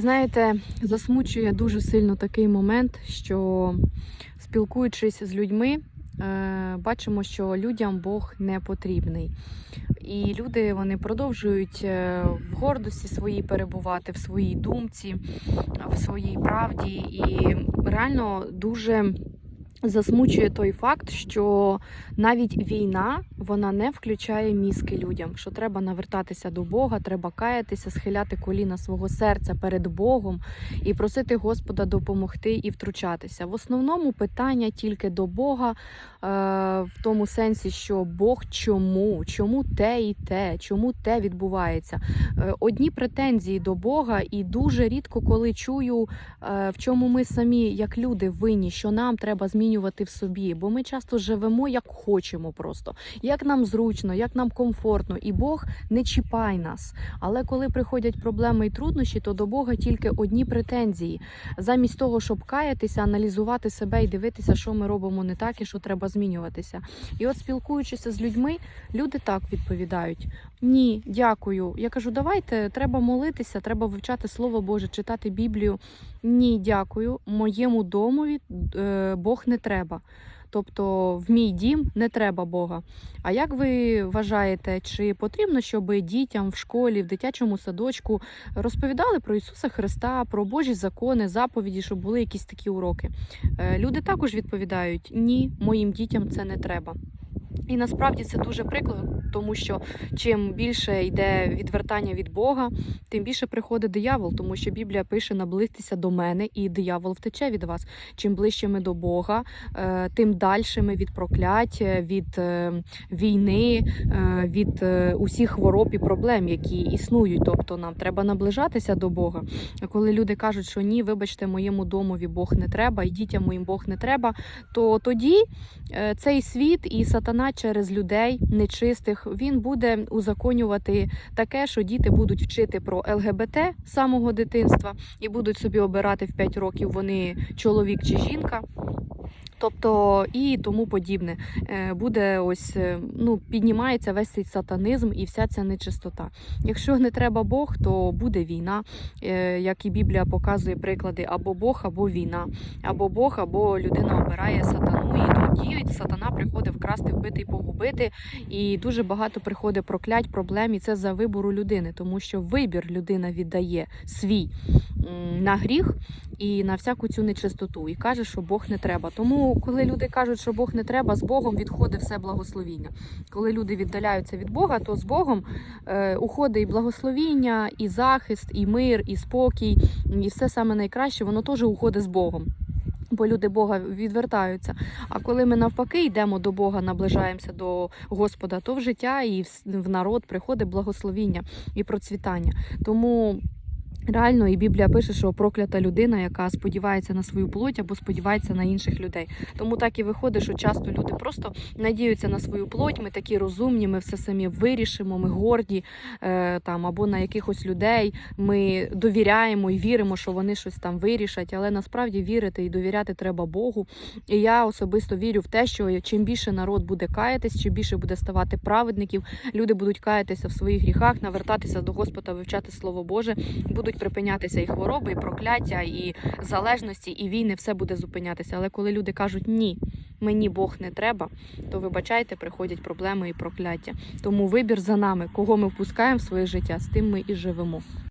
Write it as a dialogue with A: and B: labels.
A: Знаєте, засмучує дуже сильно такий момент, що спілкуючись з людьми, е, бачимо, що людям Бог не потрібний. І люди вони продовжують е, в гордості своїй перебувати, в своїй думці, в своїй правді. І реально дуже засмучує той факт, що навіть війна вона не включає мізки людям, що треба навертатися до Бога, треба каятися, схиляти коліна свого серця перед Богом і просити Господа допомогти і втручатися. В основному питання тільки до Бога, е, в тому сенсі, що Бог чому, чому те і те, чому те відбувається. Е, Одні претензії до Бога, і дуже рідко коли чую, е, в чому ми самі, як люди, винні, що нам треба змінювати в собі, бо ми часто живемо як хочемо, просто як нам зручно, як нам комфортно, і Бог не чіпай нас. Але коли приходять проблеми і труднощі, то до Бога тільки одні претензії. Замість того, щоб каятися, аналізувати себе і дивитися, що ми робимо не так і що треба змінюватися. І от спілкуючися з людьми, люди так відповідають: ні, дякую. Я кажу, давайте треба молитися, треба вивчати Слово Боже, читати Біблію. Ні, дякую. Моєму домові е, Бог не треба. Тобто в мій дім не треба Бога. А як ви вважаєте, чи потрібно, щоб дітям в школі, в дитячому садочку розповідали про Ісуса Христа, про Божі закони, заповіді, щоб були якісь такі уроки? Е, Люди також відповідають: ні, моїм дітям це не треба. І насправді це дуже прикро, тому що чим більше йде відвертання від Бога, тим більше приходить диявол, тому що Біблія пише наблизьтеся до мене, і диявол втече від вас. Чим ближче ми до Бога, е, тим далі ми від проклять, е, від е, війни, е, від усіх хвороб і проблем, які існують. Тобто нам треба наближатися до Бога. Коли люди кажуть, що ні, вибачте, моєму домові Бог не треба, і дітям моїм Бог не треба, то тоді цей світ і сатана через людей нечистих він буде узаконювати таке, що діти будуть вчити про ЛГБТ самого дитинства і будуть собі обирати в 5 років вони чоловік чи жінка. Тобто і тому подібне Е, буде ось е, ну піднімається весь цей сатанизм і вся ця нечистота. Якщо не треба Бог, то буде війна, Е, як і Біблія показує приклади або Бог, або війна, або Бог, або людина обирає сатану, тоді сатана приходить вкрасти, вбити і погубити. І дуже багато приходить проклять, проблем, і це за вибору людини, тому що вибір людина віддає свій на гріх і на всяку цю нечистоту, і каже, що Бог не треба. Тому, коли люди кажуть, що Бог не треба, з Богом відходить все благословіння. Коли люди віддаляються від Бога, то з Богом е, уходить і благословіння, і захист, і мир, і спокій, і все саме найкраще, воно теж уходить з Богом. Бо люди Бога відвертаються. А коли ми навпаки йдемо до Бога, наближаємося до Господа, то в життя і в- народ приходить благословіння і процвітання. Тому реально і Біблія пише, що проклята людина, яка сподівається на свою плоть або сподівається на інших людей. Тому так і виходить, що часто люди просто надіються на свою плоть. Ми такі розумні, ми все самі вирішимо, ми горді е, там або на якихось людей. Ми довіряємо і віримо, що вони щось там вирішать. Але насправді вірити і довіряти треба Богу. І я особисто вірю в те, що чим більше народ буде каятись, чим більше буде ставати праведників, люди будуть каятися в своїх гріхах, навертатися до Господа, вивчати Слово Боже, будуть припинятися і хвороби, і прокляття, і залежності, і війни, все буде зупинятися. Але коли люди кажуть ні, мені Бог не треба, то вибачайте, приходять проблеми і прокляття. Тому вибір за нами, кого ми впускаємо в своє життя, з тим ми і живемо.